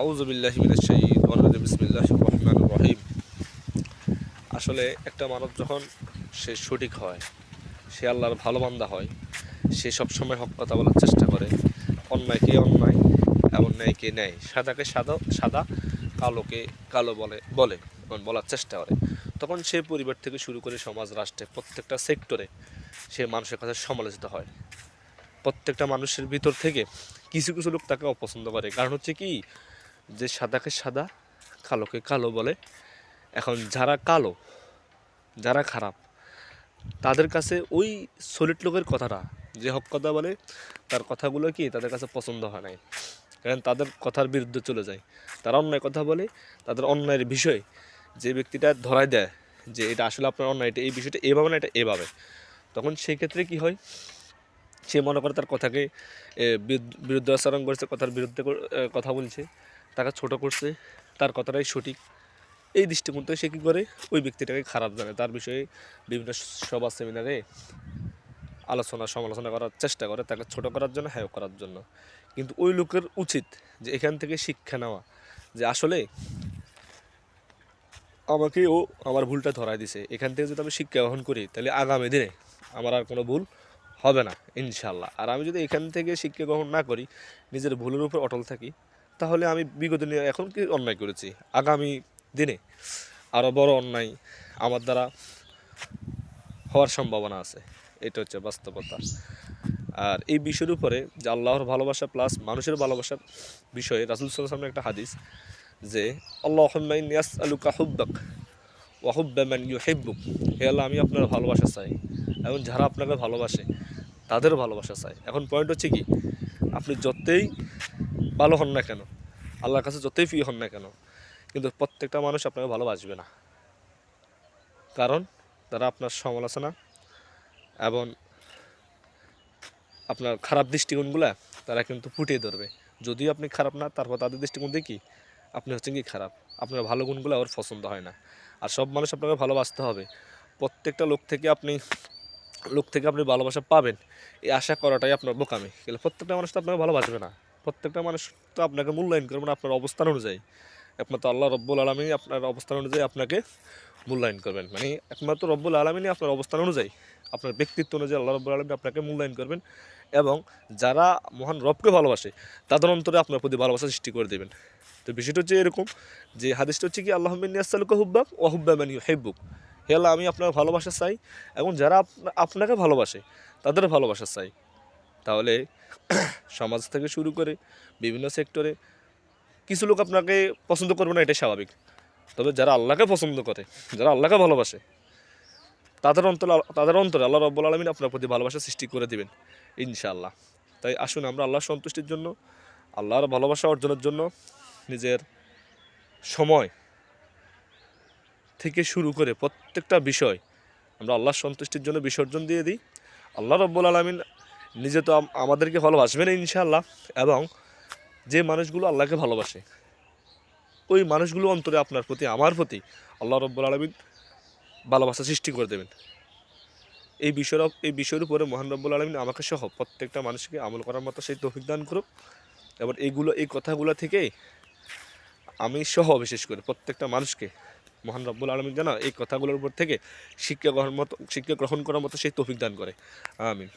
আউজবিল্লাহ বিসমিল্লাহ রহমান রহিম। আসলে একটা মানব যখন সে সঠিক হয়, সে আল্লাহর ভালো বান্দা হয়, সে সবসময় হক কথা বলার চেষ্টা করে অন্যায়কে অন্যায় এবং ন্যায়কে ন্যায়, সাদাকে সাদা সাদা, কালোকে কালো বলে বলে বলার চেষ্টা করে। তখন সে পরিবার থেকে শুরু করে সমাজ, রাষ্ট্রে, প্রত্যেকটা সেক্টরে সে মানুষের কাছে সমালোচিত হয়। প্রত্যেকটা মানুষের ভিতর থেকে কিছু কিছু লোক তাকে অপছন্দ করে। কারণ হচ্ছে কি যে সাদাকে সাদা, কালোকে কালো বলে। এখন যারা কালো, যারা খারাপ, তাদের কাছে ওই সলিড লোকের কথাটা, যে হক কথা বলে, তার কথাগুলো কি তাদের কাছে পছন্দ হয় নাই? কারণ তাদের কথার বিরুদ্ধে চলে যায়। তারা অন্যায় কথা বলে, তাদের অন্যায়ের বিষয় যে ব্যক্তিটা ধরায় দেয়, যে এটা আসলে আপনার অন্যায়, এটা এই বিষয়টা এভাবে না, এটা এভাবে। তখন সেই ক্ষেত্রে কি হয়? সে মনে করে তার কথাকে বিরুদ্ধ- আচরণ করছে, কথার বিরুদ্ধে কথা বলছে। তাকে ছোট করছে, তার কথাটাই সঠিক। এই দৃষ্টিকোণ থেকে সে কী করে? ওই ব্যক্তিটাকে খারাপ জানে। তার বিষয়ে বিভিন্ন সভা, সেমিনারে আলোচনা, সমালোচনা করার চেষ্টা করে, তাকে ছোট করার জন্য হ্যাঁ করার জন্য। কিন্তু ওই লোকের উচিত যে এখান থেকে শিক্ষা নেওয়া, যে আসলে আমাকে ও আমার ভুলটা ধরাই দিছে। এখান থেকে যদি আমি শিক্ষা গ্রহণ করি, তাহলে আগামী দিনে আমার আর কোনো ভুল হবে না ইনশাল্লাহ আর আমি যদি এখান থেকে শিক্ষা গ্রহণ না করি, নিজের ভুলের উপর অটল থাকি তাহলে আমি বিগত দিনে এখন কি অন্যায় করেছি? আগামী দিনে আরও বড় অন্যায় আমার দ্বারা হওয়ার সম্ভাবনা আছে। এটা হচ্ছে বাস্তবতা। আর এই বিষয়ের উপরে যে আল্লাহর ভালোবাসা প্লাস মানুষের ভালোবাসার বিষয়ে রাসুল সাল্লামের একটা হাদিস যে আল্লাহ ইয়াস আলুকা হুব্বাক ওয়াহুব্বামান ইউ হেব্বুক হে আল্লাহ, আমি আপনার ভালোবাসা চাই। এবং যারা আপনাকে ভালোবাসে, তাদেরও ভালোবাসা চাই। এখন পয়েন্ট হচ্ছে কি? আপনি যতই ভালো হন না কেন? আল্লাহর কাছে যতই প্রিয় হন না কেন, কিন্তু প্রত্যেকটা মানুষ আপনাকে ভালোবাসবে না। কারণ তারা আপনার সমালোচনা এবং আপনার খারাপ দৃষ্টিকোণগুলা তারা কিন্তু ফুটিয়ে ধরবে। যদিও আপনি খারাপ না, তারপর তাদের দৃষ্টিকোণ দিয়ে কি? আপনি হচ্ছেন কি খারাপ? আপনার ভালো গুণগুলো ওর পছন্দ হয় না। আর সব মানুষ আপনাকে ভালোবাসতে হবে। প্রত্যেকটা লোক থেকে আপনি, লোক থেকে আপনি ভালোবাসা পাবেন, এই আশা করাটাই আপনার বোকামি। কিন্তু প্রত্যেকটা মানুষ তো আপনাকে ভালোবাসবে না। প্রত্যেকটা মানুষ তো আপনাকে মূল্যায়ন করবে না আপনার অবস্থান অনুযায়ী। একমাত্র আল্লাহ রব্বুল আলমী আপনার অবস্থান অনুযায়ী আপনাকে মূল্যায়ন করবেন। মানে একমাত্র রব্বুল আলমিনই আপনার অবস্থান অনুযায়ী, আপনার ব্যক্তিত্ব অনুযায়ী আল্লাহ রব্বুল আলমী আপনাকে মূল্যায়ন করবেন এবং যারা মহান রবকে ভালোবাসে, তাদের অন্তরে আপনার প্রতি ভালোবাসা সৃষ্টি করে দেবেন। তো বিষয়টা হচ্ছে এরকম যে হাদিসটা হচ্ছে কি, আল্লাহ মিনিয়াসালুকা হুব্বাক ও হুব্বা মানি হেব্বুক হে আল্লাহ, আমি আপনার ভালোবাসা চাই এবং যারা আপনাকে ভালোবাসে, তাদের ভালোবাসা চাই। তাহলে সমাজ থেকে শুরু করে বিভিন্ন সেক্টরে কিছু লোক আপনাকে পছন্দ করবে না, এটাই স্বাভাবিক। তবে যারা আল্লাহকে পছন্দ করে, যারা আল্লাহকে ভালোবাসে, তাদের অন্তর তাদের অন্তরে আল্লাহ রব্বুল আলমিন আপনার প্রতি ভালোবাসা সৃষ্টি করে দেবেন, ইনশাআল্লাহ। তাই আসুন আমরা আল্লাহর সন্তুষ্টির জন্য, আল্লাহর ভালোবাসা অর্জনের জন্য নিজের সময় থেকে শুরু করে প্রত্যেকটা বিষয় আমরা আল্লাহর সন্তুষ্টির জন্য বিসর্জন দিয়ে দিই। আল্লাহ রব্বুল আলমিন নিজে তো আম- আমাদেরকে ভালোবাসবেন ইনশাআল্লাহ। এবং যে মানুষগুলো আল্লাহকে ভালোবাসে, ওই মানুষগুলো অন্তরে আপনার প্রতি, আমার প্রতি আল্লাহ রব্বুল আলমিন ভালোবাসা সৃষ্টি করে দেবেন। এই বিষয়ের এই বিষয়ের উপরে মহান রব্বুল আলমিন আমাকে সহ প্রত্যেকটা মানুষকে আমল করার মতো সেই তৌফিক দান করুক। এবার এইগুলো এই কথাগুলো থেকে আমি সহ বিশেষ করে প্রত্যেকটা মানুষকে মহান রব্বুল আলমিন জানা এই কথাগুলোর উপর থেকে শিক্ষা গ্রহণ মতো শিক্ষা গ্রহণ করার মতো সেই তৌফিক দান করে। আমিন।